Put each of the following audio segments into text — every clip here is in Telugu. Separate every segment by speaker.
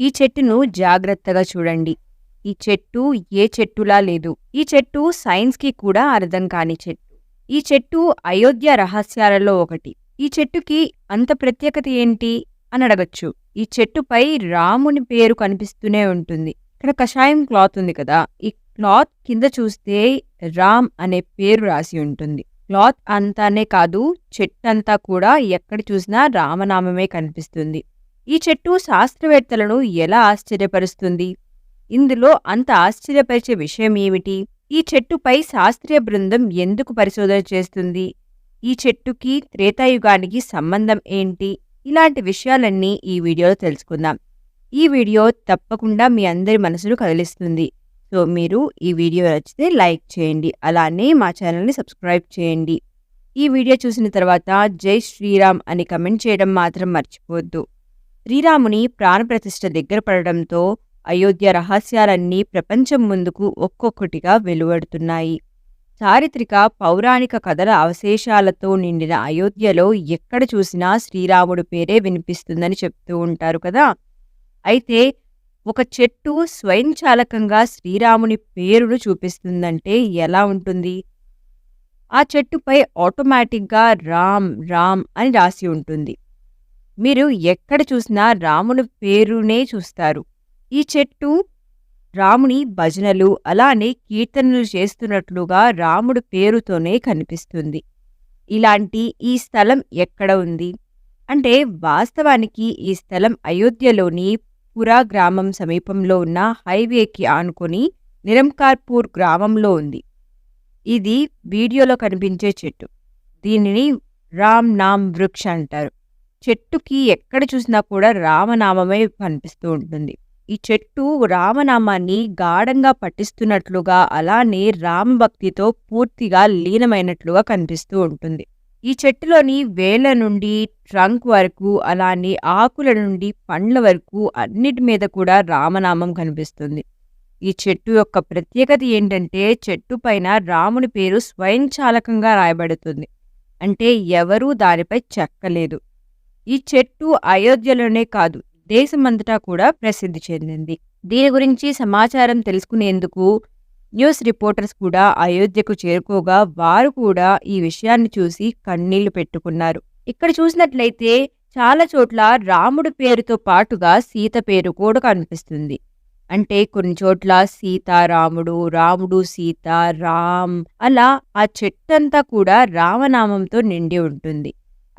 Speaker 1: ఈ చెట్టును జాగ్రత్తగా చూడండి. ఈ చెట్టు ఏ చెట్టులా లేదు. ఈ చెట్టు సైన్స్కి కూడా అర్థం కాని చెట్టు. ఈ చెట్టు అయోధ్య రహస్యాలలో ఒకటి. ఈ చెట్టుకి అంత ప్రత్యేకత ఏంటి? అని అడగచ్చు. ఈ చెట్టుపై రాముని పేరు కనిపిస్తూనే ఉంటుంది. ఇక్కడ కషాయం క్లాత్ ఉంది కదా. ఈ క్లాత్ కింద చూస్తే రామ్ అనే పేరు రాసి ఉంటుంది. క్లాత్ అంతానే కాదు చెట్టంతా కూడా ఎక్కడ చూసినా రామనామమే కనిపిస్తుంది. ఈ చెట్టు శాస్త్రవేత్తలను ఎలా ఆశ్చర్యపరుస్తుంది? ఇందులో అంత ఆశ్చర్యపరిచే విషయం ఏమిటి? ఈ చెట్టుపై శాస్త్రీయ బృందం ఎందుకు పరిశోధన చేస్తుంది? ఈ చెట్టుకి త్రేతాయుగానికి సంబంధం ఏంటి? ఇలాంటి విషయాలన్నీ ఈ వీడియోలో తెలుసుకుందాం. ఈ వీడియో తప్పకుండా మీ అందరి మనసును కదిలిస్తుంది. సో మీరు ఈ వీడియో నచ్చితే లైక్ చేయండి. అలానే మా ఛానల్ని సబ్స్క్రైబ్ చేయండి. ఈ వీడియో చూసిన తర్వాత జై శ్రీరామ్ అని కమెంట్ చేయడం మాత్రం మర్చిపోవద్దు. శ్రీరాముని ప్రాణప్రతిష్ఠ దగ్గర పడడంతో అయోధ్య రహస్యాలన్నీ ప్రపంచం ముందుకు ఒక్కొక్కటిగా వెలువడుతున్నాయి. చారిత్రక పౌరాణిక కథల అవశేషాలతో నిండిన అయోధ్యలో ఎక్కడ చూసినా శ్రీరాముడు పేరే వినిపిస్తుందని చెప్తూ ఉంటారు కదా! అయితే ఒక చెట్టు స్వయంచాలకంగా శ్రీరాముని పేరును చూపిస్తుందంటే ఎలా ఉంటుంది? ఆ చెట్టుపై ఆటోమేటిక్గా రామ్ రామ్ అని రాసి ఉంటుంది. మీరు ఎక్కడ చూసినా రాముని పేరునే చూస్తారు. ఈ చెట్టు రాముని భజనలు అలానే కీర్తనలు చేస్తున్నట్లుగా రాముడు పేరుతోనే కనిపిస్తుంది. ఇలాంటి ఈ స్థలం ఎక్కడ ఉంది? అంటే వాస్తవానికి ఈ స్థలం అయోధ్యలోని పురా గ్రామం సమీపంలో ఉన్న హైవేకి ఆనుకొని నిరంకార్పూర్ గ్రామంలో ఉంది. ఇది వీడియోలో కనిపించే చెట్టు. దీనిని రామ్ నామ్ వృక్ష అంటారు. చెట్టుకి ఎక్కడ చూసినా కూడా రామనామమే కనిపిస్తూ ఉంటుంది. ఈ చెట్టు రామనామాన్ని గాఢంగా పట్టిస్తున్నట్లుగా అలానే రామభక్తితో పూర్తిగా లీనమైనట్లుగా కనిపిస్తూ ఉంటుంది. ఈ చెట్టులోని వేల నుండి ట్రంక్ వరకు అలానే ఆకుల నుండి పండ్ల వరకు అన్నిటి మీద కూడా రామనామం కనిపిస్తుంది. ఈ చెట్టు యొక్క ప్రత్యేకత ఏంటంటే చెట్టు పైన రాముని పేరు స్వయంచాలకంగా రాయబడుతుంది. అంటే ఎవరూ దానిపై చెక్కలేదు. ఈ చెట్టు అయోధ్యలోనే కాదు దేశమంతటా కూడా ప్రసిద్ధి చెందింది. దీని గురించి సమాచారం తెలుసుకునేందుకు న్యూస్ రిపోర్టర్స్ కూడా అయోధ్యకు చేరుకోగా వారు కూడా ఈ విషయాన్ని చూసి కన్నీళ్ళు పెట్టుకున్నారు. ఇక్కడ చూసినట్లయితే చాలా చోట్ల రాముడి పేరుతో పాటుగా సీత పేరు కూడా కనిపిస్తుంది. అంటే కొన్ని చోట్ల సీతారాముడు రాముడు సీత రామ్ అలా ఆ చెట్టంతా కూడా రామనామంతో నిండి ఉంటుంది.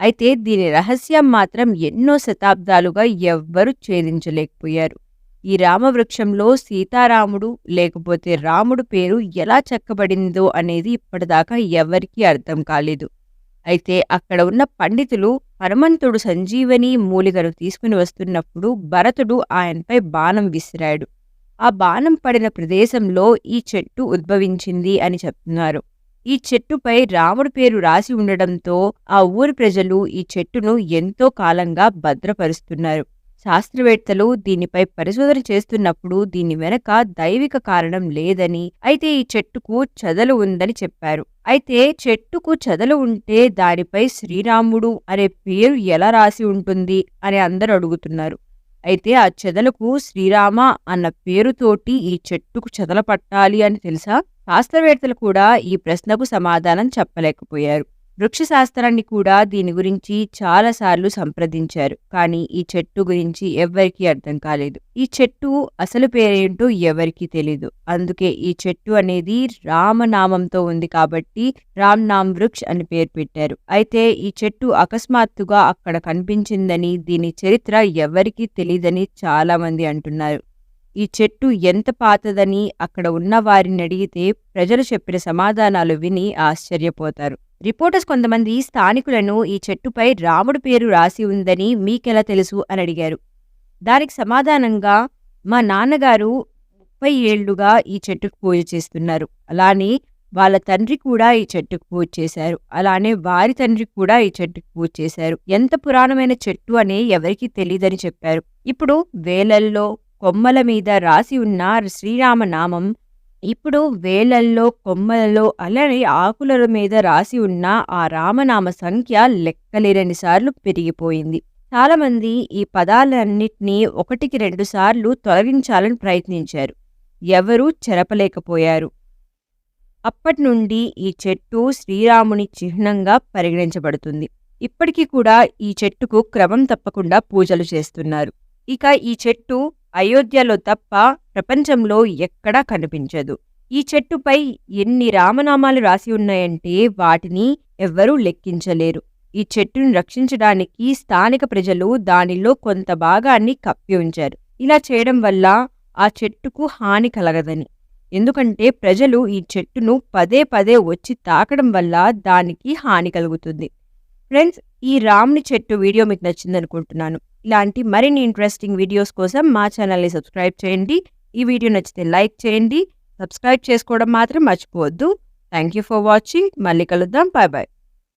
Speaker 1: అయితే దీని రహస్యం మాత్రం ఎన్నో శతాబ్దాలుగా ఎవ్వరూ ఛేదించలేకపోయారు. ఈ రామవృక్షంలో సీతారాముడు లేకపోతే రాముడు పేరు ఎలా చెక్కబడిందో అనేది ఇప్పటిదాకా ఎవరికీ అర్థం కాలేదు. అయితే అక్కడ ఉన్న పండితులు హనుమంతుడు సంజీవని మూలికను తీసుకుని వస్తున్నప్పుడు భరతుడు ఆయనపై బాణం విసిరాడు. ఆ బాణం పడిన ప్రదేశంలో ఈ చెట్టు ఉద్భవించింది అని చెప్తున్నారు. ఈ చెట్టుపై రాముడి పేరు రాసి ఉండడంతో ఆ ఊరి ప్రజలు ఈ చెట్టును ఎంతో కాలంగా భద్రపరుస్తున్నారు. శాస్త్రవేత్తలు దీనిపై పరిశోధన చేస్తున్నప్పుడు దీని వెనక దైవిక కారణం లేదని అయితే ఈ చెట్టుకు చెదలు ఉందని చెప్పారు. అయితే చెట్టుకు చెదలు ఉంటే దానిపై శ్రీరాముడు అనే పేరు ఎలా రాసి ఉంటుంది అని అందరూ అడుగుతున్నారు. అయితే ఆ చెదలకు శ్రీరామ అన్న పేరుతోటి ఈ చెట్టుకు చెదల పట్టాలి అని తెలుసా? శాస్త్రవేత్తలు కూడా ఈ ప్రశ్నకు సమాధానం చెప్పలేకపోయారు. వృక్షశాస్త్రాన్ని కూడా దీని గురించి చాలాసార్లు సంప్రదించారు. కానీ ఈ చెట్టు గురించి ఎవ్వరికీ అర్థం కాలేదు. ఈ చెట్టు అసలు పేరేంటో ఎవరికీ తెలీదు. అందుకే ఈ చెట్టు అనేది రామనామంతో ఉంది కాబట్టి రామ్ నామ్ వృక్ష్ అని పేరు పెట్టారు. అయితే ఈ చెట్టు అకస్మాత్తుగా అక్కడ కనిపించిందని దీని చరిత్ర ఎవరికీ తెలియదని చాలా మంది అంటున్నారు. ఈ చెట్టు ఎంత పాతదని అక్కడ ఉన్న వారిని అడిగితే ప్రజలు చెప్పిన సమాధానాలు విని ఆశ్చర్యపోతారు. రిపోర్టర్స్ కొంతమంది స్థానికులను ఈ చెట్టుపై రాముడు పేరు రాసి ఉందని మీకెలా తెలుసు అని అడిగారు. దానికి సమాధానంగా మా నాన్నగారు ముప్పై ఏళ్ళుగా ఈ చెట్టుకు పూజ చేస్తున్నారు. అలానే వాళ్ళ తండ్రి కూడా ఈ చెట్టుకు పూజ చేశారు. అలానే వారి తండ్రి కూడా ఈ చెట్టుకు పూజ చేశారు. ఎంత పురాణమైన చెట్టు అనే ఎవరికీ తెలియదని చెప్పారు. ఇప్పుడు వేలల్లో కొమ్మల మీద రాసి ఉన్న శ్రీరామ నామం ఇప్పుడు వేలల్లో కొమ్మలలో అలానే ఆకుల మీద రాసి ఉన్న ఆ రామనామ సంఖ్య లెక్కలేనని సార్లు పెరిగిపోయింది. చాలామంది ఈ పదాలన్నింటినీ ఒకటికి రెండు సార్లు తొలగించాలని ప్రయత్నించారు. ఎవరూ చెరపలేకపోయారు. అప్పటి నుండి ఈ చెట్టు శ్రీరాముని చిహ్నంగా పరిగణించబడుతుంది. ఇప్పటికీ కూడా ఈ చెట్టుకు క్రమం తప్పకుండా పూజలు చేస్తున్నారు. ఇక ఈ చెట్టు అయోధ్యలో తప్ప ప్రపంచంలో ఎక్కడా కనిపించదు. ఈ చెట్టుపై ఎన్ని రామనామాలు రాసి ఉన్నాయంటే వాటిని ఎవ్వరూ లెక్కించలేరు. ఈ చెట్టును రక్షించడానికి స్థానిక ప్రజలు దానిలో కొంత భాగాన్ని కప్పి ఉంచారు. ఇలా చేయడం వల్ల ఆ చెట్టుకు హాని కలగదని. ఎందుకంటే ప్రజలు ఈ చెట్టును పదే పదే వచ్చి తాకడం వల్ల దానికి హాని కలుగుతుంది. ఫ్రెండ్స్ ఈ రాముని చెట్టు వీడియో మీకు నచ్చింది అనుకుంటున్నాను. ఇలాంటి మరిన్ని ఇంట్రెస్టింగ్ వీడియోస్ కోసం మా ఛానల్ని సబ్స్క్రైబ్ చేయండి. ఈ వీడియో నచ్చితే లైక్ చేయండి. సబ్స్క్రైబ్ చేసుకోవడం మాత్రం మర్చిపోవద్దు. థ్యాంక్ యూ ఫర్ వాచింగ్ మళ్ళీ కలుద్దాం. Bye bye